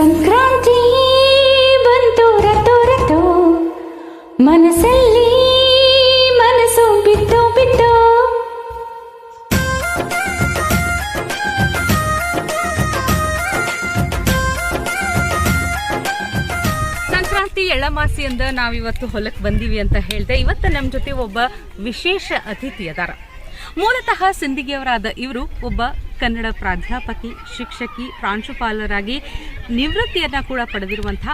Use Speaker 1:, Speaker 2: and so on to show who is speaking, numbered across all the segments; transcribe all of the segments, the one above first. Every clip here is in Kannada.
Speaker 1: ಸಂಕ್ರಾಂತಿ ಬಂತು ರತು ರತು ಮನಸ್ಸಲ್ಲಿ ಮನಸ್ಸು ಬಿತ್ತು ಬಿತ್ತು.
Speaker 2: ಸಂಕ್ರಾಂತಿ ಎಳ್ಳಮಾಸಿಯಿಂದ ನಾವಿವತ್ತು ಹೊಲಕ್ಕೆ ಬಂದೀವಿ ಅಂತ ಹೇಳ್ದೆ. ಇವತ್ತು ನಮ್ಮ ಜೊತೆ ಒಬ್ಬ ವಿಶೇಷ ಅತಿಥಿ ಅದಾರ ಮೂಲತಃ ಸಿಂದಿಗೆಯವರಾದ ಇವರು ಒಬ್ಬ ಕನ್ನಡ ಪ್ರಾಧ್ಯಾಪಕಿ, ಶಿಕ್ಷಕಿ, ಪ್ರಾಂಶುಪಾಲರಾಗಿ ನಿವೃತ್ತಿಯನ್ನು ಕೂಡ ಪಡೆದಿರುವಂಥ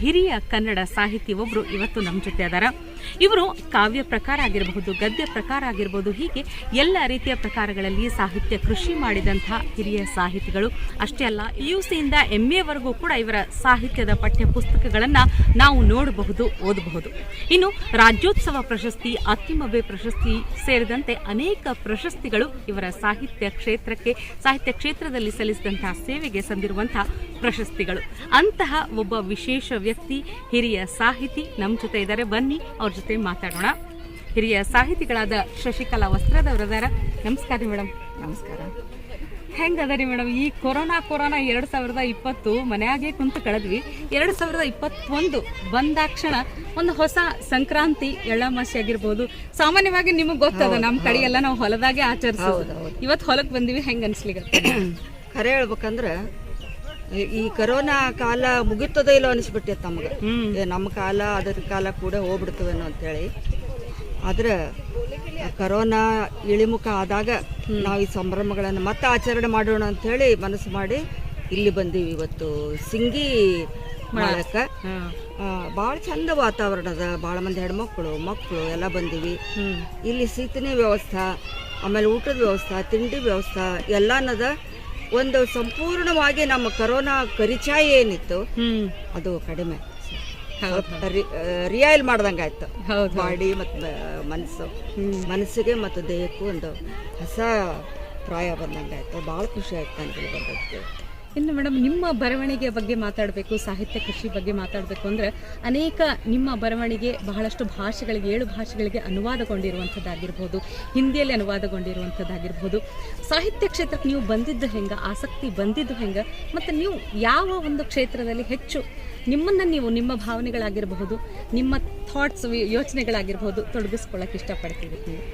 Speaker 2: ಹಿರಿಯ ಕನ್ನಡ ಸಾಹಿತಿ ಒಬ್ಬರು ಇವತ್ತು ನಮ್ಮ ಜೊತೆ ಅದಾರ. ಇವರು ಕಾವ್ಯ ಪ್ರಕಾರ ಆಗಿರಬಹುದು, ಗದ್ಯ ಪ್ರಕಾರ ಆಗಿರಬಹುದು, ಹೀಗೆ ಎಲ್ಲ ರೀತಿಯ ಪ್ರಕಾರಗಳಲ್ಲಿ ಸಾಹಿತ್ಯ ಕೃಷಿ ಮಾಡಿದಂತಹ ಹಿರಿಯ ಸಾಹಿತಿಗಳು. ಅಷ್ಟೇ ಅಲ್ಲ ಯು ಸಿಯಿಂದ ಎಂ ಎವರೆಗೂ ಕೂಡ ಇವರ ಸಾಹಿತ್ಯದ ಪಠ್ಯ ಪುಸ್ತಕಗಳನ್ನು ನಾವು ನೋಡಬಹುದು, ಓದಬಹುದು. ಇನ್ನು ರಾಜ್ಯೋತ್ಸವ ಪ್ರಶಸ್ತಿ ಅತ್ತಿಮಬೆ ಪ್ರಶಸ್ತಿ ಸೇರಿದಂತೆ ಅನೇಕ ಪ್ರಶಸ್ತಿಗಳು ಇವರ ಸಾಹಿತ್ಯ ಕ್ಷೇತ್ರಕ್ಕೆ, ಸಾಹಿತ್ಯ ಕ್ಷೇತ್ರದಲ್ಲಿ ಸಲ್ಲಿಸಿದಂತಹ ಸೇವೆಗೆ ಸಂದಿರುವಂತಹ ಪ್ರಶಸ್ತಿಗಳು. ಅಂತಹ ಒಬ್ಬ ವಿಶೇಷ ವ್ಯಕ್ತಿ, ಹಿರಿಯ ಸಾಹಿತಿ, ನಮ್ಮ ಜೊತೆ ಇದ್ದಾರೆ. ಬನ್ನಿ, ಅವ್ರ ಜೊತೆ ಮಾತಾಡೋಣ. ಹಿರಿಯ ಸಾಹಿತಿಗಳಾದ ಶಶಿಕಲಾ ವಸ್ತ್ರದವರದಾರ. ನಮಸ್ಕಾರ ರೀ ಮೇಡಮ್
Speaker 3: ನಮಸ್ಕಾರ.
Speaker 2: ಹೆಂಗದ ರೀ ಮೇಡಮ್ ಈ ಕೊರೋನಾ ಕೊರೋನಾ ಎರಡು ಸಾವಿರದ ಇಪ್ಪತ್ತು ಮನೆಯಾಗೆ ಕುಂತು ಕಳೆದ್ವಿ. ಎರಡು ಸಾವಿರದ ಇಪ್ಪತ್ತೊಂದು ಬಂದಾಕ್ಷಣ ಒಂದು ಹೊಸ ಸಂಕ್ರಾಂತಿ ಎಳ್ಳಮಾಸಿ ಆಗಿರ್ಬೋದು. ಸಾಮಾನ್ಯವಾಗಿ ನಿಮಗೆ ಗೊತ್ತದ ನಮ್ಮ ಕಡೆ ಎಲ್ಲ ನಾವು ಹೊಲದಾಗೆ ಆಚರಿಸೋದು. ಇವತ್ತು ಹೊಲಕ್ಕೆ ಬಂದಿವಿ ಹೆಂಗೆ ಅನ್ಸ್ಲಿಕ್ಕೆ
Speaker 3: ಖರೆ ಹೇಳ್ಬೇಕಂದ್ರ ಈ- ಕರೋನಾ ಕಾಲ ಮುಗಿತದೋ ಇಲ್ಲೋ ಅನಿಸ್ಬಿಟ್ಟೈತೆ ನಮಗೆ. ಏ ನಮ್ಮ ಕಾಲ ಅದರ ಕಾಲ ಕೂಡ ಹೋಗ್ಬಿಡ್ತವೇನೋ ಅಂತೇಳಿ ಆದ್ರೆ ಕರೋನಾ ಇಳಿಮುಖ ಆದಾಗ ನಾವು ಈ ಸಂಭ್ರಮಗಳನ್ನು ಮತ್ತೆ ಆಚರಣೆ ಮಾಡೋಣ ಅಂತೇಳಿ ಮನಸ್ಸು ಮಾಡಿ ಇಲ್ಲಿ ಬಂದೀವಿ ಇವತ್ತು. ಸಿಂಗಿ ಮಾಡಕ್ಕೆ ಭಾಳ ಚಂದ ವಾತಾವರಣ ಅದ ಭಾಳ ಮಂದಿ ಹೆಣ್ಮಕ್ಳು ಮಕ್ಕಳು ಎಲ್ಲ ಬಂದೀವಿ. ಇಲ್ಲಿ ಸೀತನೇ ವ್ಯವಸ್ಥೆ ಆಮೇಲೆ ಊಟದ ವ್ಯವಸ್ಥೆ ತಿಂಡಿ ವ್ಯವಸ್ಥೆ ಎಲ್ಲನದ ಒಂದು ಸಂಪೂರ್ಣವಾಗಿ ನಮ್ಮ ಕರೋನಾ ಪರಿಚಯ ಏನಿತ್ತು ಅದು ಕಡಿಮೆ.
Speaker 2: ರಿಯಾಯಲ್
Speaker 3: ರಿಯಲ್ ಮಾಡ್ದಂಗೆ ಆಯ್ತು.
Speaker 2: ಹೌದು.
Speaker 3: ಬಾಡಿ ಮತ್ತು ಮನಸ್ಸು. ಮನಸ್ಸಿಗೆ ಮತ್ತು ದೇಹಕ್ಕೂ ಒಂದು ಹೊಸ ಪ್ರಾಯ ಬಂದಂಗಾಯ್ತು ಭಾಳ ಖುಷಿ ಆಯ್ತು ನನಗೆ ಬಂದದ್ದು
Speaker 2: ಇನ್ನು ಮೇಡಮ್, ನಿಮ್ಮ ಬರವಣಿಗೆ ಬಗ್ಗೆ ಮಾತಾಡಬೇಕು, ಸಾಹಿತ್ಯ ಕೃಷಿ ಬಗ್ಗೆ ಮಾತಾಡಬೇಕು ಅಂದ್ರೆ ಅನೇಕ ನಿಮ್ಮ ಬರವಣಿಗೆ ಬಹಳಷ್ಟು ಭಾಷೆಗಳಿಗೆ, ಏಳು ಭಾಷೆಗಳಿಗೆ ಅನುವಾದಗೊಂಡಿರುವಂಥದ್ದಾಗಿರ್ಬೋದು, ಹಿಂದಿಯಲ್ಲಿ ಅನುವಾದಗೊಂಡಿರುವಂಥದ್ದಾಗಿರ್ಬೋದು. ಸಾಹಿತ್ಯ ಕ್ಷೇತ್ರಕ್ಕೆ ನೀವು ಬಂದಿದ್ದು ಹೆಂಗೆ, ಆಸಕ್ತಿ ಬಂದಿದ್ದು ಹೆಂಗೆ, ಮತ್ತು ನೀವು ಯಾವ ಒಂದು ಕ್ಷೇತ್ರದಲ್ಲಿ ಹೆಚ್ಚು ನಿಮ್ಮನ್ನು ನೀವು ನಿಮ್ಮ ಭಾವನೆಗಳಾಗಿರಬಹುದು, ನಿಮ್ಮ ಥಾಟ್ಸ್ ಯೋಚನೆಗಳಾಗಿರ್ಬೋದು ತೊಡಗಿಸ್ಕೊಳ್ಳೋಕೆ ಇಷ್ಟಪಡ್ತೀವಿ ನೀವು?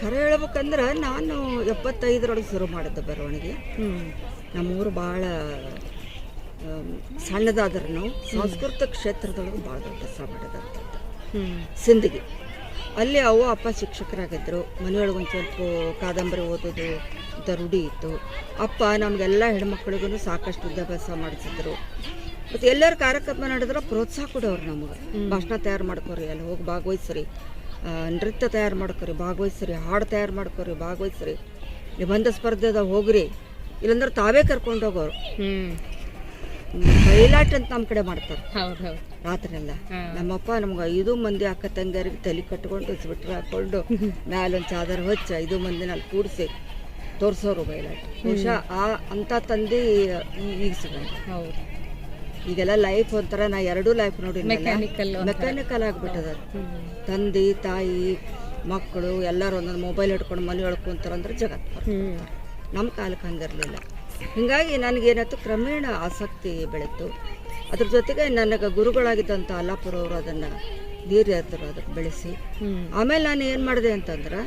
Speaker 3: ಖರೆ ಹೇಳ್ಬೇಕಂದ್ರೆ ನಾನು ಎಪ್ಪತ್ತೈದರೊಳಗೆ ಶುರು ಮಾಡಿದ್ದೆ ಬರವಣಿಗೆ. ನಮ್ಮೂರು ಭಾಳ ಸಣ್ಣದಾದ್ರೂ ಸಂಸ್ಕೃತ ಕ್ಷೇತ್ರದೊಳಗೆ ಭಾಳ ದೊಡ್ಡ ಸಹ ಮಾಡಿದಂಥದ್ದು ಸಿಂದಗಿ ಅಲ್ಲಿ ಅವ್ವ ಅಪ್ಪ ಶಿಕ್ಷಕರಾಗಿದ್ದರು ಮನೆಯೊಳಗೆ ಒಂದು ಸ್ವಲ್ಪ ಕಾದಂಬರಿ ಓದೋದು ಅಂತ ರೂಢಿ ಇತ್ತು. ಅಪ್ಪ ನಮಗೆಲ್ಲ ಹೆಣ್ಮಕ್ಳಿಗೂ ಸಾಕಷ್ಟು ವಿದ್ಯಾಭ್ಯಾಸ ಮಾಡಿಸಿದ್ರು. ಮತ್ತು ಎಲ್ಲರ ಕಾರ್ಯಕ್ರಮ ನಡೆದ್ರೆ ಪ್ರೋತ್ಸಾಹ ಕೊಡೋರು ನಮಗೆ. ಭಾಷಣ ತಯಾರು ಮಾಡ್ಕೋರಿ ಅಲ್ಲಿ ಹೋಗಿ ಭಾಗವಹಿಸ್ರಿ. ನೃತ್ಯ ತಯಾರು ಮಾಡ್ಕೊರಿ ಭಾಗವಹಿಸ್ರಿ ಹಾಡು ತಯಾರು ಮಾಡ್ಕೊರಿ ಭಾಗವಹಿಸ್ರಿ. ನಿಬಂಧ ಸ್ಪರ್ಧೆದಾಗ ಹೋಗ್ರಿ. ಇಲ್ಲಂದ್ರೆ ತಾವೇ ಕರ್ಕೊಂಡು ಹೋಗೋರು. ಬಯಲಾಟ ಅಂತ ನಮ್ಮ ಕಡೆ ಮಾಡ್ತಾರೆ.
Speaker 2: ಹೌದು ಹೌದು
Speaker 3: ರಾತ್ರಿ ಎಲ್ಲ
Speaker 2: ಹ್ಮ್.
Speaker 3: ನಮ್ಮಪ್ಪ ನಮ್ಗೆ ಐದು ಮಂದಿ ಅಕ್ಕ ತಂಗಿಯರಿಗೆ ತಲೆ ಕಟ್ಕೊಂಡು ಸ್ವೆಟ್ರ್ ಹಾಕೊಂಡು ಮ್ಯಾಲೊಂದು ಚಾದರ್ ಹೊಚ್ಚ ಐದು ಮಂದಿನ ಅಲ್ಲಿ ಕೂಡಿಸಿ ತೋರ್ಸೋರು ಬಯಲಾಟ ಬಹುಶಃ ಆ ಅಂತ ತಂದೆ ಈಗ ಸಿಗಲ್ಲ
Speaker 2: ಹೌದು.
Speaker 3: ಈಗೆಲ್ಲ ಲೈಫ್ ಒಂಥರ ನಾ ಎರಡೂ ಲೈಫ್ ನೋಡಿ. ಮೆಕ್ಯಾನಿಕಲ್ ಆಗ್ಬಿಟ್ಟದ. ತಂದೆ ತಾಯಿ ಮಕ್ಕಳು ಎಲ್ಲರೂ ಒಂದೊಂದು ಮೊಬೈಲ್ ಹಿಡ್ಕೊಂಡು ಮನೆ ಒಳಗೆ ಜಗತ್ತು. ನಮ್ಮ ಕಾಲಕ್ಕೆ ಹಂಗಿರಲಿಲ್ಲ. ಹೀಗಾಗಿ ನನಗೇನಾಯ್ತು ಕ್ರಮೇಣ ಆಸಕ್ತಿ ಬೆಳೀತು. ಅದ್ರ ಜೊತೆಗೆ ನನಗೆ ಗುರುಗಳಾಗಿದ್ದಂಥ ಅಲ್ಲಾಪುರವರು ಅದನ್ನು ನೀರ್ಯಾತರು ಅದಕ್ಕೆ ಬೆಳೆಸಿ. ಆಮೇಲೆ ನಾನು ಏನು ಮಾಡಿದೆ ಅಂತಂದ್ರೆ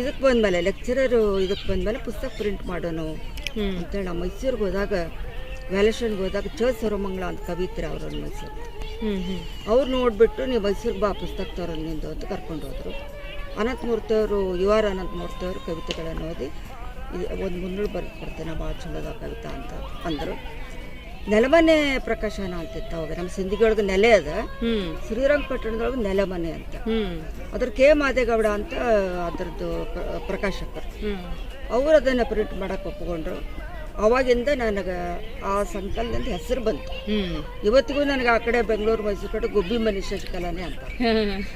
Speaker 3: ಇದಕ್ಕೆ ಬಂದಮೇಲೆ ಲೆಕ್ಚರರು ಇದಕ್ಕೆ ಬಂದಮೇಲೆ ಪುಸ್ತಕ ಪ್ರಿಂಟ್ ಮಾಡೋಣ. ಅಂತೇಳಿ ನಮ್ಮ ಮೈಸೂರಿಗೆ ಹೋದಾಗ ವ್ಯಾಲೇಷನ್ಗೆ ಹೋದಾಗ ಚ ಸರ್ವಮಂಗಳ ಅಂತ ಕವಿತ್ರಿ ಅವ್ರನ್ನ ಮೈಸೂರು
Speaker 2: ಹ್ಞೂ ಹ್ಞೂ
Speaker 3: ಅವ್ರು ನೋಡಿಬಿಟ್ಟು ನೀವು ಮೈಸೂರಿಗೆ ಬಾ ಪುಸ್ತಕ ನಿಂದು ಅಂತ ಕರ್ಕೊಂಡು ಹೋದರು. ಅನಂತಮೂರ್ತಿಯವರು ಯು ಆರ್ ಅನಂತಮೂರ್ತಿಯವರು ಕವಿತೆಗಳನ್ನು ಓದಿ ಇದು ಒಂದು ಮುನ್ನೂರು ಬರ್ ಬರ್ತೇನೆ ಭಾಳ ಚಂದದ ಕವಿತಾ ಅಂತ ಅಂದರು. ನೆಲಮನೆ ಪ್ರಕಾಶನ ಅಂತಿತ್ತು ಅವಾಗ ನಮ್ಮ ಸಿಂಧಿಗೆಯೊಳಗೆ ಒಳಗೆ ನೆಲೆ ಅದ. ಶ್ರೀರಂಗಪಟ್ಟಣದೊಳಗೆ ನೆಲಮನೆ ಅಂತ. ಅದ್ರ ಕೆ ಮಾದೇಗೌಡ ಅಂತ ಅದರದ್ದು ಪ್ರ- ಪ್ರಕಾಶಕರು. ಅವರು ಅದನ್ನು ಪ್ರಿಂಟ್ ಮಾಡೋಕೆ ಒಪ್ಪಿಕೊಂಡ್ರು ಅವಾಗಿಂದ ನನಗೆ ಆ ಸಂಕಲನದ ಹೆಸರು ಬಂತು. ಇವತ್ತಿಗೂ ನನಗೆ ಆ ಕಡೆ ಬೆಂಗಳೂರು ಮೈಸೂರು ಕಡೆ ಗುಬ್ಬಿ ಮನೆ ಶಶಿಕಲಾನೇ ಅಂತ.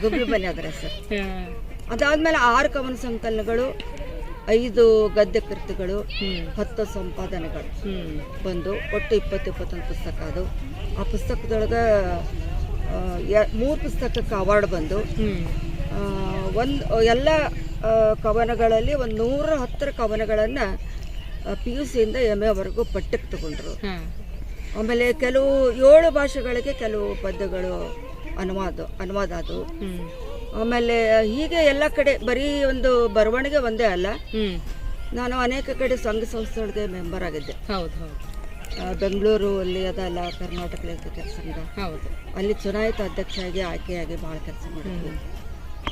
Speaker 3: ಗುಬ್ಬಿ ಮನೆ ಅದರ ಹೆಸರು. ಅದಾದ್ಮೇಲೆ ಆರು ಕವನ ಸಂಕಲನಗಳು ಐದು ಗದ್ಯ ಕೃತಿಗಳು ಹತ್ತು ಸಂಪಾದನೆಗಳು ಬಂದು ಒಟ್ಟು ಇಪ್ಪತ್ತು ಇಪ್ಪತ್ತೊಂದು ಪುಸ್ತಕ ಅದು. ಆ ಪುಸ್ತಕದೊಳಗೆ ಮೂರು ಪುಸ್ತಕಕ್ಕೆ ಅವಾರ್ಡ್ ಬಂದು ಒಂದು ಎಲ್ಲ ಕವನಗಳಲ್ಲಿ ಒಂದು ನೂರ ಹತ್ತರ ಕವನಗಳನ್ನು ಪಿ ಯು ಸಿಯಿಂದ ಎಂ ಎವರೆಗೂ ಪಠ್ಯಕ್ಕೆ ತಗೊಂಡ್ರು. ಆಮೇಲೆ ಕೆಲವು ಏಳು ಭಾಷೆಗಳಿಗೆ ಕೆಲವು ಪದ್ಯಗಳು ಅನುವಾದ ಅನುವಾದ ಅದು ಆಮೇಲೆ ಹೀಗೆ ಎಲ್ಲ ಕಡೆ ಬರೀ ಒಂದು ಬರವಣಿಗೆ ಒಂದೇ ಅಲ್ಲ ನಾನು ಅನೇಕ ಕಡೆ ಸಂಘ ಸಂಸ್ಥೆಗಳಿಗೆ ಮೆಂಬರ್ ಆಗಿದ್ದೆ.
Speaker 2: ಹೌದು ಹೌದು.
Speaker 3: ಬೆಂಗಳೂರು ಅಲ್ಲಿ ಅದಲ್ಲ ಕರ್ನಾಟಕ ಲೇಖಕರ ಸಂಘ
Speaker 2: ಹೌದು.
Speaker 3: ಅಲ್ಲಿ ಚುನಾಯಿತ ಅಧ್ಯಕ್ಷರಾಗಿ ಆಯ್ಕೆಯಾಗಿ ಭಾಳ ಕೆಲಸ ಮಾಡಿದ್ವಿ.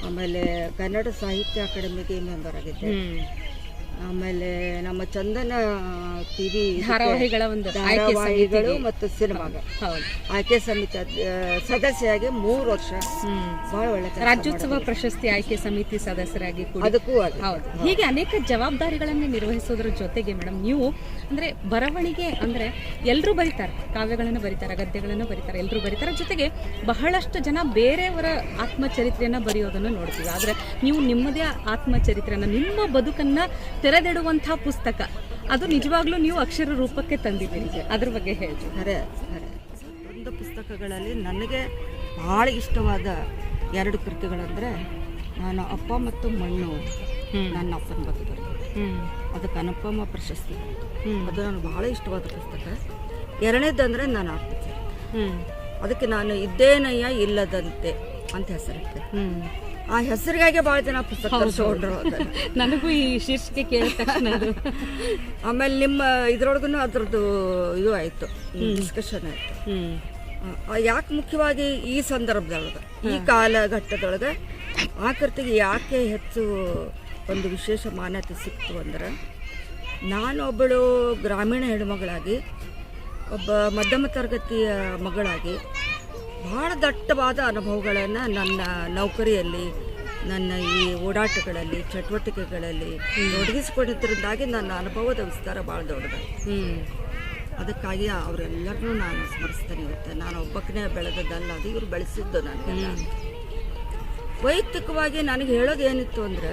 Speaker 3: ಆಮೇಲೆ ಕನ್ನಡ ಸಾಹಿತ್ಯ ಅಕಾಡೆಮಿಗೆ ಮೆಂಬರ್ ಆಗಿದ್ದೆ. ಆಮೇಲೆ ನಮ್ಮ ಚಂದನ ಟಿವಿ
Speaker 2: ಧಾರಾವಾಹಿಗಳ ಒಂದು
Speaker 3: ಧಾರಾವಾಹಿಗಳು ಮತ್ತು
Speaker 2: ಸಿನಿಮಾಗಳು
Speaker 3: ಆಯ್ಕೆ ಸಮಿತಿ ಸದಸ್ಯರಾಗಿ ಮೂರು ವರ್ಷ. ಬಹಳ ಒಳ್ಳೆ
Speaker 2: ರಾಜ್ಯೋತ್ಸವ ಪ್ರಶಸ್ತಿ ಆಯ್ಕೆ ಸಮಿತಿ ಸದಸ್ಯರಾಗಿ ಕೂಡ.
Speaker 3: ಅದಕ್ಕೂ
Speaker 2: ಹೌದು. ಹೀಗೆ ಅನೇಕ ಜವಾಬ್ದಾರಿಗಳನ್ನು ನಿರ್ವಹಿಸೋದ್ರ ಜೊತೆಗೆ ಮೇಡಮ್ ನೀವು ಅಂದ್ರೆ ಬರವಣಿಗೆ ಅಂದ್ರೆ ಎಲ್ಲರೂ ಬರೀತಾರೆ. ಕಾವ್ಯಗಳನ್ನು ಬರೀತಾರೆ ಗದ್ಯಗಳನ್ನು ಬರೀತಾರೆ ಎಲ್ಲರೂ ಬರೀತಾರೆ. ಜೊತೆಗೆ ಬಹಳಷ್ಟು ಜನ ಬೇರೆಯವರ ಆತ್ಮಚರಿತ್ರೆಯನ್ನ ಬರೆಯೋದನ್ನು ನೋಡ್ತೀವಿ. ಆದ್ರೆ ನೀವು ನಿಮ್ಮದೇ ಆತ್ಮಚರಿತ್ರೆಯನ್ನು ನಿಮ್ಮ ಬದುಕನ್ನ ತೆರೆದಿಡುವಂತಹ ಪುಸ್ತಕ. ಅದು ನಿಜವಾಗ್ಲೂ ನೀವು ಅಕ್ಷರ ರೂಪಕ್ಕೆ ತಂದಿದ್ದೀರಿ. ಅದ್ರ ಬಗ್ಗೆ ಹೇಳಿ.
Speaker 3: ಅರೆ ಅರೆ. ಒಂದು ಪುಸ್ತಕಗಳಲ್ಲಿ ನನಗೆ ಭಾಳ ಇಷ್ಟವಾದ ಎರಡು ಕೃತಿಗಳಂದರೆ ನಾನು ಅಪ್ಪ ಮತ್ತು ಮಣ್ಣು. ನನ್ನ ಅಪ್ಪನ ಬಗ್ಗೆ ಬರ್ತದೆ
Speaker 2: ಹ್ಮ್.
Speaker 3: ಅದಕ್ಕೆ ಅನುಪಮ ಪ್ರಶಸ್ತಿ. ಅದು ನನಗೆ ಭಾಳ ಇಷ್ಟವಾದ ಪುಸ್ತಕ. ಎರಡನೇದಂದರೆ ನಾನು ಆತ್ಮಚರಿತ್ರೆ ಅದಕ್ಕೆ ನಾನು ಇದ್ದೇನಯ್ಯ ಇಲ್ಲದಂತೆ ಅಂತ ಹೆಸರಿಟ್ಟೆ ಆ ಹೆಸರಿಗಾಗಿ ಭಾಳ ಜನ ಪುಸ್ತಕ ತರಿಸ್ಕೊಂಡ್ರು ಅದನ್ನ.
Speaker 2: ನನಗೂ ಈ ಶೀರ್ಷಿಕೆ ಕೇಳಿದ ತಕ್ಷಣ
Speaker 3: ಆಮೇಲೆ ನಿಮ್ಮ ಇದ್ರೊಳಗೂ ಅದ್ರದ್ದು ಇದು ಆಯಿತು ಡಿಸ್ಕಷನ್ ಆಯಿತು. ಯಾಕೆ ಮುಖ್ಯವಾಗಿ ಈ ಸಂದರ್ಭದೊಳಗೆ ಈ ಕಾಲಘಟ್ಟದೊಳಗೆ ಆ ಕೃತಿಗೆ ಯಾಕೆ ಹೆಚ್ಚು ಒಂದು ವಿಶೇಷ ಮಾನ್ಯತೆ ಸಿಕ್ತು ಅಂದ್ರೆ ನಾನು ಒಬ್ಬಳು ಗ್ರಾಮೀಣ ಹೆಣ್ಮಗಳಾಗಿ ಒಬ್ಬ ಮಧ್ಯಮ ತರಗತಿಯ ಮಗಳಾಗಿ ಬಹಳ ದಟ್ಟವಾದ ಅನುಭವಗಳನ್ನು ನನ್ನ ನೌಕರಿಯಲ್ಲಿ ನನ್ನ ಈ ಓಡಾಟಗಳಲ್ಲಿ ಚಟುವಟಿಕೆಗಳಲ್ಲಿ ತೊಡಗಿಸಿಕೊಂಡಿದ್ದರಿಂದಾಗಿ ನನ್ನ ಅನುಭವದ ವಿಸ್ತಾರ ಭಾಳ
Speaker 2: ದೊಡ್ಡದು
Speaker 3: ಅದಕ್ಕಾಗಿ ಅವರೆಲ್ಲರನ್ನೂ ನಾನು ಸ್ಮರಿಸ್ತೇನೆ ಇವತ್ತು ನಾನು ಒಬ್ಬಕ್ಕನೇ ಬೆಳೆದದ್ದಲ್ಲ ಅದು ಇವರು ಬೆಳೆಸಿದ್ದು ನನಗೆಲ್ಲ. ವೈಯಕ್ತಿಕವಾಗಿ ನನಗೆ ಹೇಳೋದು ಏನಿತ್ತು ಅಂದ್ರೆ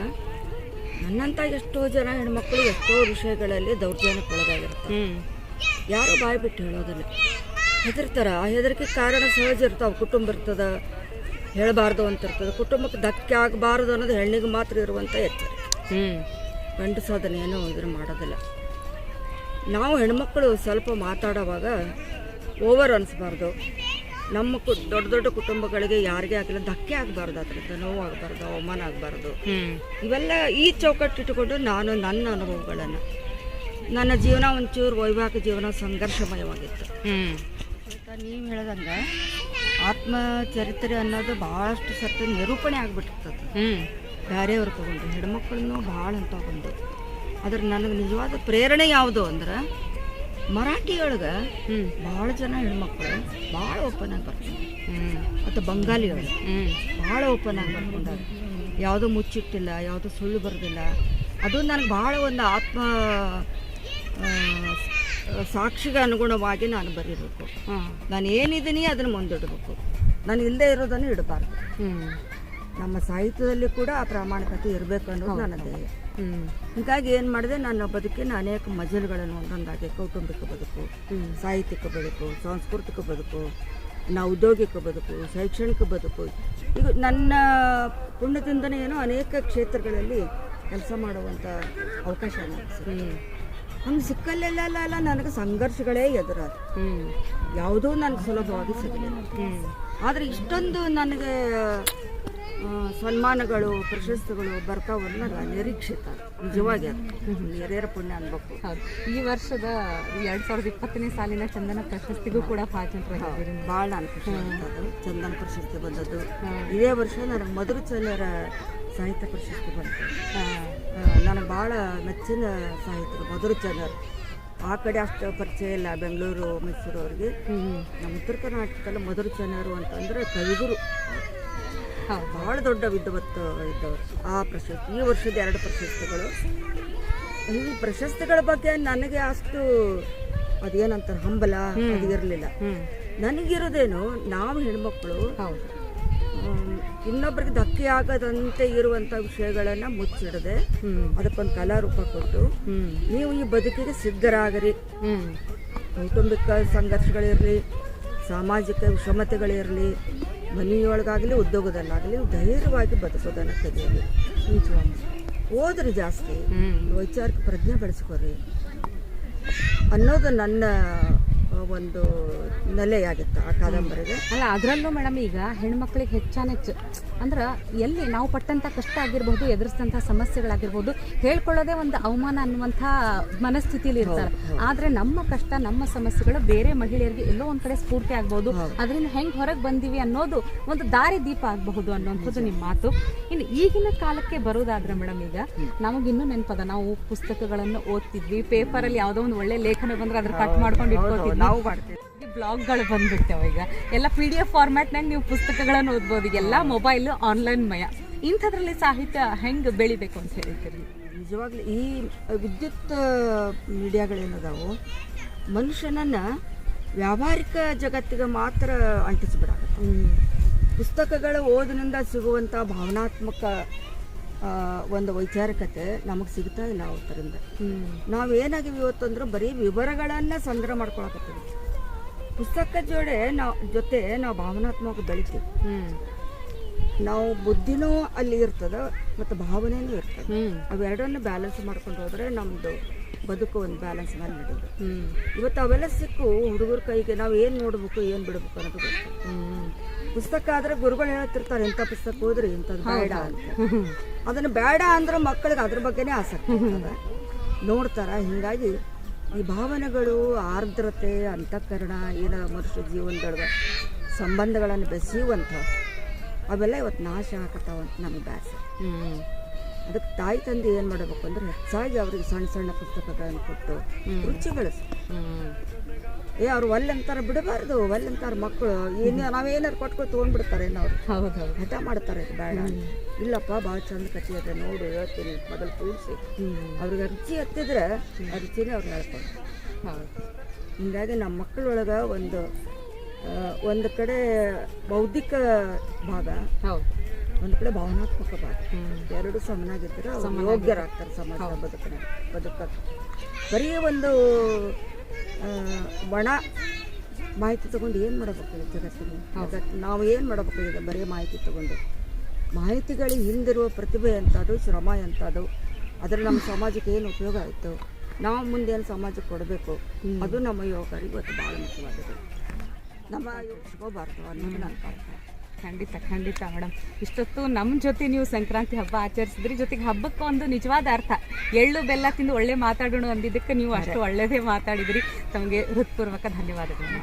Speaker 3: ನನ್ನಂಥ ಎಷ್ಟೋ ಜನ ಹೆಣ್ಮಕ್ಳು ಎಷ್ಟೋ ವಿಷಯಗಳಲ್ಲಿ ದೌರ್ಜನ್ಯಕ್ಕೆ ಒಳಗಾಗಿರ್ತಾರೆ
Speaker 2: ಯಾರೂ
Speaker 3: ಯಾರು ಬಾಯಿ ಬಿಟ್ಟು ಹೇಳೋದಿಲ್ಲ. ಹೆದರ್ತಾರ? ಆ ಹೆದರಿಕೆ ಕಾರಣ ಸಹಜ ಇರ್ತಾವೆ ಕುಟುಂಬ ಇರ್ತದ ಹೇಳಬಾರ್ದು ಅಂತ ಇರ್ತದೆ. ಕುಟುಂಬಕ್ಕೆ ಧಕ್ಕೆ ಆಗಬಾರ್ದು ಅನ್ನೋದು ಹೆಣ್ಣಿಗೆ ಮಾತ್ರ ಇರುವಂಥ ಎಚ್ಚರ
Speaker 2: ಹ್ಮ್.
Speaker 3: ಸಾಧನೆ ಏನು ಇದನ್ನು ಮಾಡೋದಿಲ್ಲ. ನಾವು ಹೆಣ್ಮಕ್ಳು ಸ್ವಲ್ಪ ಮಾತಾಡೋವಾಗ ಓವರ್ ಅನಿಸ್ಬಾರ್ದು. ನಮ್ಮ ಕು ದೊಡ್ಡ ದೊಡ್ಡ ಕುಟುಂಬಗಳಿಗೆ ಯಾರಿಗೆ ಆಗಲಿಲ್ಲ ಧಕ್ಕೆ ಆಗಬಾರ್ದು ಅದರಿಂದ ನೋವು ಆಗಬಾರ್ದು ಅವಮಾನ ಆಗಬಾರ್ದು. ಇವೆಲ್ಲ ಈ ಚೌಕಟ್ಟಿಟ್ಟುಕೊಂಡು ನಾನು ನನ್ನ ಅನುಭವಗಳನ್ನು. ನನ್ನ ಜೀವನ ಒಂಚೂರು ವೈವಾಹಿಕ ಜೀವನ ಸಂಘರ್ಷಮಯವಾಗಿತ್ತು.
Speaker 2: ಹ್ಮ್
Speaker 3: ನೀವು ಹೇಳ್ದಂಗೆ ಆತ್ಮಚರಿತ್ರೆ ಅನ್ನೋದು ಭಾಳಷ್ಟು ಸರ್ತಿ ನಿರೂಪಣೆ ಆಗಿಬಿಟ್ಟಿರ್ತದೆ.
Speaker 2: ಹ್ಮ್.
Speaker 3: ಬೇರೆಯವ್ರು ತಗೊಂಡು ಹೆಣ್ಮಕ್ಳನ್ನೂ ಭಾಳ ಅಂತ ಬಂದು ಅದ್ರ ನನಗೆ ನಿಜವಾದ ಪ್ರೇರಣೆ ಯಾವುದು ಅಂದ್ರೆ ಮರಾಠಿಯೊಳಗೆ ಭಾಳ ಜನ ಹೆಣ್ಮಕ್ಳು ಭಾಳ ಓಪನ್ ಆಗಿ ಬರ್ತಾರೆ. ಮತ್ತು ಬಂಗಾಲಿಯೊಳಗೆ ಭಾಳ ಓಪನ್ ಆಗಿ ಬರ್ಕೊಂಡಾರೆ. ಯಾವುದೂ ಮುಚ್ಚಿಟ್ಟಿಲ್ಲ ಯಾವುದೂ ಸುಳ್ಳು ಬರೋದಿಲ್ಲ. ಅದು ನನಗೆ ಭಾಳ ಒಂದು ಆತ್ಮ ಸಾಕ್ಷಿಗೆ ಅನುಗುಣವಾಗಿ ನಾನು ಬರೀಬೇಕು. ನಾನು ಏನಿದ್ದೀನಿ ಅದನ್ನು ಮುಂದಿಡಬೇಕು. ನಾನು ಇಲ್ಲದೆ ಇರೋದನ್ನು ಇಡಬಾರ್ದು. ನಮ್ಮ ಸಾಹಿತ್ಯದಲ್ಲಿ ಕೂಡ ಆ ಪ್ರಾಮಾಣಿಕತೆ ಇರಬೇಕು ಅನ್ನೋದು ನನ್ನ ಧ್ಯೇಯ. ಹೀಗಾಗಿ ಏನು ಮಾಡಿದೆ ನನ್ನ ಬದುಕಿನ ಅನೇಕ ಮಜಲುಗಳನ್ನು ಒಂದೊಂದಾಗಿ ಕೌಟುಂಬಿಕ ಬದುಕು ಸಾಹಿತ್ಯಿಕ ಬದುಕು ಸಾಂಸ್ಕೃತಿಕ ಬದುಕು ನಾ ಉದ್ಯೋಗಿಕ ಬದುಕು ಶೈಕ್ಷಣಿಕ ಬದುಕು. ಈಗ ನನ್ನ ಪುಣ್ಯದಿಂದನೇ ಏನೋ ಅನೇಕ ಕ್ಷೇತ್ರಗಳಲ್ಲಿ ಕೆಲಸ ಮಾಡುವಂಥ ಅವಕಾಶ ಹಂಗೆ ಸಿಕ್ಕಲ್ಲೆಲ್ಲ ನನಗೆ ಸಂಘರ್ಷಗಳೇ ಎದುರಾದ. ಯಾವುದೂ ನನಗೆ ಸುಲಭವಾಗಿ ಸಿಗಲಿಲ್ಲ. ಆದರೆ ಇಷ್ಟೊಂದು ನನಗೆ ಸನ್ಮಾನಗಳು ಪ್ರಶಸ್ತಿಗಳು ಬರ್ತಾವಲ್ಲ ನಿರೀಕ್ಷಿತ. ನಿಜವಾಗಿ ಹಿರಿಯರ ಪುಣ್ಯ ಅನ್ಬೇಕು.
Speaker 2: ಈ ವರ್ಷದ ಎರಡ್ ಸಾವಿರದ ಇಪ್ಪತ್ತನೇ ಸಾಲಿನ ಚಂದನ ಪ್ರಶಸ್ತಿಗೂ ಕೂಡ ಭಾಜನರಾಗಿದ್ದೀರಿ
Speaker 3: ಭಾಳ ನಾನು ಖುಷಿ ಚಂದನ ಪ್ರಶಸ್ತಿ ಬಂದದ್ದು. ಇದೇ ವರ್ಷ ನನಗೆ ಮಧುರ ಚಲರ ಸಾಹಿತ್ಯ ಪ್ರಶಸ್ತಿ ಬಂತು. ನನಗೆ ಭಾಳ ಮೆಚ್ಚಿನ ಸಾಹಿತ್ಯ ಮಧುರ ಚಲರ್ ಆ ಕಡೆ ಅಷ್ಟು ಪರಿಚಯ ಇಲ್ಲ. ಬೆಂಗಳೂರು ಮೈಸೂರು ಅವ್ರಿಗೆ. ನಮ್ಮ ಉತ್ತರ ಕರ್ನಾಟಕದಲ್ಲಿ ಮಧುರ ಚನ್ನರು ಅಂತಂದರೆ ಕವಿಗುರು. ಭಾಳ ದೊಡ್ಡ ವಿದ್ವತ್ತು ಇದ್ದವರು ಆ ಪ್ರಶಸ್ತಿ ಈ ವರ್ಷದ ಎರಡು ಪ್ರಶಸ್ತಿಗಳು. ಈ ಪ್ರಶಸ್ತಿಗಳ ಬಗ್ಗೆ ನನಗೆ ಅಷ್ಟು ಅದೇನಂತಾರೆ ಹಂಬಲ ಅದು ಇರಲಿಲ್ಲ ನನಗಿರೋದೇನು ನಾವು ಹೆಣ್ಮಕ್ಳು ಇನ್ನೊಬ್ರಿಗೆ ಧಕ್ಕೆ ಆಗದಂತೆ ಇರುವಂಥ ವಿಷಯಗಳನ್ನು ಮುಚ್ಚಿಡದೆ ಅದಕ್ಕೊಂದು ಕಲಾರೂಪ ಕೊಟ್ಟು ನೀವು ಈ ಬದುಕಿಗೆ ಸಿದ್ಧರಾಗರಿ. ಕೌಟುಂಬಿಕ ಸಂಘರ್ಷಗಳಿರಲಿ ಸಾಮಾಜಿಕ ವಿಷಮತೆಗಳಿರಲಿ ಮನೆಯೊಳಗಾಗಲಿ ಉದ್ಯೋಗದಲ್ಲಾಗಲಿ ಧೈರ್ಯವಾಗಿ ಬದುಕೋದನ್ನು ಕಲಿಯಲಿ
Speaker 2: ನಿಜವಾಗಿ
Speaker 3: ಓದ್ರಿ ಜಾಸ್ತಿ. ವೈಚಾರಿಕ ಪ್ರಜ್ಞೆ ಬೆಳೆಸ್ಕೊರಿ. ಅನ್ನೋದು ನನ್ನ ಒಂದು ನೆಲೆಯಾಗಿತ್ತು ಆ ಕಾದಂಬರಿಗೆ.
Speaker 2: ಅಲ್ಲ ಅದರಲ್ಲೂ ಮೇಡಮ್ ಈಗ ಹೆಣ್ಮಕ್ಳಿಗೆ ಹೆಚ್ಚಾನೆಚ್ಚು ಅಂದ್ರೆ ಎಲ್ಲಿ ನಾವು ಪಟ್ಟಂಥ ಕಷ್ಟ ಆಗಿರ್ಬೋದು ಎದುರಿಸಿದಂಥ ಸಮಸ್ಯೆಗಳಾಗಿರ್ಬೋದು ಹೇಳ್ಕೊಳ್ಳೋದೇ ಒಂದು ಅವಮಾನ ಅನ್ನುವಂಥ ಮನಸ್ಥಿತಿಲಿ ಇರ್ತಾರೆ. ಆದರೆ ನಮ್ಮ ಕಷ್ಟ ನಮ್ಮ ಸಮಸ್ಯೆಗಳು ಬೇರೆ ಮಹಿಳೆಯರಿಗೆ ಎಲ್ಲೋ ಒಂದು ಕಡೆ ಸ್ಫೂರ್ತಿ ಆಗ್ಬೋದು. ಅದರಿಂದ ಹೆಂಗೆ ಹೊರಗೆ ಬಂದೀವಿ ಅನ್ನೋದು ಒಂದು ದಾರಿ ದೀಪ ಆಗಬಹುದು ಅನ್ನೋಂಥದ್ದು ನಿಮ್ಮ ಮಾತು. ಇನ್ನು ಈಗಿನ ಕಾಲಕ್ಕೆ ಬರೋದಾದ್ರೆ ಮೇಡಮ್ ಈಗ ನಮಗಿನ್ನೂ ನೆನಪದ ನಾವು ಪುಸ್ತಕಗಳನ್ನು ಓದ್ತಿದ್ವಿ ಪೇಪರಲ್ಲಿ ಯಾವುದೋ ಒಂದು ಒಳ್ಳೆ ಲೇಖನ ಬಂದ್ರೆ ಅದ್ರ ಕಟ್ ಮಾಡ್ಕೊಂಡು ಇಟ್ಕೋತಿದ್ವಿ.
Speaker 3: ನಾವು ಮಾಡ್ತೀವಿ.
Speaker 2: ಬ್ಲಾಗ್ಗಳು ಬಂದ್ಬಿಡ್ತೇವೆ ಈಗ. ಎಲ್ಲ ಪಿ ಡಿ ಎಫ್ ಫಾರ್ಮ್ಯಾಟ್ನಾಗ ನೀವು ಪುಸ್ತಕಗಳನ್ನು ಓದ್ಬೋದು. ಈಗ ಎಲ್ಲ ಮೊಬೈಲ್ ಆನ್ಲೈನ್ ಮಯ. ಇಂಥದ್ರಲ್ಲಿ ಸಾಹಿತ್ಯ ಹೆಂಗೆ ಬೆಳಿಬೇಕು ಅಂತ ಹೇಳ್ತೀರಿ
Speaker 3: ನಿಜವಾಗ್ಲೂ ಈ ವಿದ್ಯುತ್ ಮೀಡಿಯಾಗಳೇನದಾವು ಮನುಷ್ಯನನ್ನು ವ್ಯಾವಹಾರಿಕ ಜಗತ್ತಿಗೆ ಮಾತ್ರ ಅಂಟಿಸ್ಬಿಡ ಪುಸ್ತಕಗಳ ಓದಿನಿಂದ ಸಿಗುವಂಥ ಭಾವನಾತ್ಮಕ ಒಂದು ವೈಚಾರಿಕತೆ ನಮಗೆ ಸಿಗ್ತಾ ಇಲ್ಲ ಅವತ್ತರಿಂದ. ನಾವು ಏನಾಗಿವಿ ಇವತ್ತು ಅಂದ್ರೆ ಬರೀ ವಿವರಗಳನ್ನು ಸಂಗ್ರಹ ಮಾಡ್ಕೊಳಕತ್ತೀವಿ. ಪುಸ್ತಕ ಜೋಡೆ ನಾವು, ಜೊತೆ ನಾವು ಭಾವನಾತ್ಮಕ ಬೆಳಿತೀವಿ. ನಾವು ಬುದ್ಧಿನೂ ಅಲ್ಲಿ ಇರ್ತದ, ಮತ್ತು ಭಾವನೆನೂ ಇರ್ತದೆ. ಅವೆರಡನ್ನು ಬ್ಯಾಲೆನ್ಸ್ ಮಾಡ್ಕೊಂಡು ಹೋದ್ರೆ ನಮ್ಮದು ಬದುಕು ಒಂದು ಬ್ಯಾಲೆನ್ಸ್ ಮೇಲೆ ನಡೆಯೋದು. ಇವತ್ತು ಅವೆಲ್ಲ ಸಿಕ್ಕು ಹುಡುಗರ ಕೈಗೆ ನಾವು ಏನು ನೋಡ್ಬೇಕು, ಏನು ಬಿಡ್ಬೇಕು ಅನ್ನೋದು ಪುಸ್ತಕ ಆದ್ರೆ ಗುರುಗಳು ಹೇಳ್ತಿರ್ತಾರೆ ಇಂಥ ಪುಸ್ತಕ ಓದ್ರಿ ಇಂಥದ್ದು ಬೇಡ ಅಂತ. ಅದನ್ನು ಬೇಡ ಅಂದ್ರೆ ಮಕ್ಕಳಿಗೆ ಅದ್ರ ಬಗ್ಗೆನೇ ಆಸಕ್ತಿ ಇರ್ತದೆ. ನೋಡ್ತಾರ ಹಿಂಗಾಗಿ ಈ ಭಾವನೆಗಳು ಆರ್ದ್ರತೆ ಅಂತಃಕರಣ ಏನ ಮನುಷ್ಯ ಜೀವನದೊಳಗೆ ಸಂಬಂಧಗಳನ್ನು ಬೆಸೆಯುವಂಥ ಅವೆಲ್ಲ ಇವತ್ತು ನಾಶ ಆಗತ್ತಾವಂತ ನಮ್ಗೆ ಬ್ಯಾಸ ಅದಕ್ಕೆ ತಾಯಿ ತಂದೆ ಏನು ಮಾಡಬೇಕು ಅಂದ್ರೆ ಹೆಚ್ಚಾಗಿ ಅವ್ರಿಗೆ ಸಣ್ಣ ಸಣ್ಣ ಪುಸ್ತಕಗಳನ್ನು ಕೊಟ್ಟು ರುಚಿ ಬೆಳೆಸಿ. ಏ ಅವ್ರು ಒಲ್ಲಂತಾರ ಬಿಡಬಾರ್ದು ಒಲ್ಲಂತಾರ ಮಕ್ಕಳು ಏನು ನಾವೇನಾರು ಕೊಟ್ಕೊಂಡು ತೊಗೊಂಡ್ಬಿಡ್ತಾರೆ ಅವ್ರು.
Speaker 2: ಹೌದು ಹೌದು
Speaker 3: ಹಠ ಮಾಡ್ತಾರೆ ಇದು ಬೇಡ ಇಲ್ಲಪ್ಪ ಭಾಳ ಚಂದ ಕಥೆ ಅದ ನೋಡು ಹೇಳ್ತೀನಿ ಮೊದಲು ಕೂಡಿಸಿ. ಅವ್ರಿಗೆ ಅರ್ಜಿ ಹತ್ತಿದ್ರೆ ಅರ್ಜಿನೇ ಅವ್ರು ಹೇಳ್ಕೊಂಡು ಹಿಂಗಾಗಿ ನಮ್ಮ ಮಕ್ಕಳೊಳಗೆ ಒಂದು ಒಂದು ಕಡೆ ಬೌದ್ಧಿಕ ಭಾಗ.
Speaker 2: ಹೌದು.
Speaker 3: ಒಂದು ಕಡೆ ಭಾವನಾತ್ಮಕ ಭಾಗ. ಎರಡು ಸಮನಾಗಿದ್ದರೆ ಅವ್ರು ಯೋಗ್ಯರಾಗ್ತಾರೆ ಸಮಾಜ ಬದುಕಿನ ಬದುಕ ಬರೀ ಒಂದು ಒಣ ಮಾಹಿತಿ ತಗೊಂಡು ಏನು ಮಾಡಬೇಕು ಈ ಜಗತ್ತಿನ ಜಗತ್ತು ನಾವು ಏನು ಮಾಡಬೇಕು ಈಗ ಬರೀ ಮಾಹಿತಿ ತೊಗೊಂಡು? ಮಾಹಿತಿಗಳಿಗೆ ಹಿಂದಿರುವ ಪ್ರತಿಭೆ ಅಂಥದ್ದು ಶ್ರಮ ಎಂಥದ್ದು ಅದರ ನಮ್ಮ ಸಮಾಜಕ್ಕೆ ಏನು ಉಪಯೋಗ ಆಯಿತು? ನಾವು ಮುಂದೆ ಏನು ಸಮಾಜಕ್ಕೆ ಕೊಡಬೇಕು? ಅದು ನಮ್ಮ ಯುವಕರಿಗೆ ಇವತ್ತು ಭಾಳ ಮುಖ್ಯವಾಗಿದೆ ನಮ್ಮ ಯುವಕರು ಅನ್ನೋದು ನನ್ನ
Speaker 2: ಖಂಡಿತ ಖಂಡಿತ ಮೇಡಮ್ ಇಷ್ಟೊತ್ತು ನಮ್ಮ ಜೊತೆ ನೀವು ಸಂಕ್ರಾಂತಿ ಹಬ್ಬ ಆಚರಿಸಿದ್ರಿ. ಜೊತೆಗೆ ಹಬ್ಬಕ್ಕೆ ಒಂದು ನಿಜವಾದ ಅರ್ಥ. ಎಳ್ಳು ಬೆಲ್ಲ ತಿಂದು ಒಳ್ಳೆ ಮಾತಾಡೋಣ ಅಂದಿದ್ದಕ್ಕೆ ನೀವು ಅಷ್ಟು ಒಳ್ಳೆಯದೇ ಮಾತಾಡಿದ್ರಿ. ತಮಗೆ ಹೃತ್ಪೂರ್ವಕ ಧನ್ಯವಾದಗಳು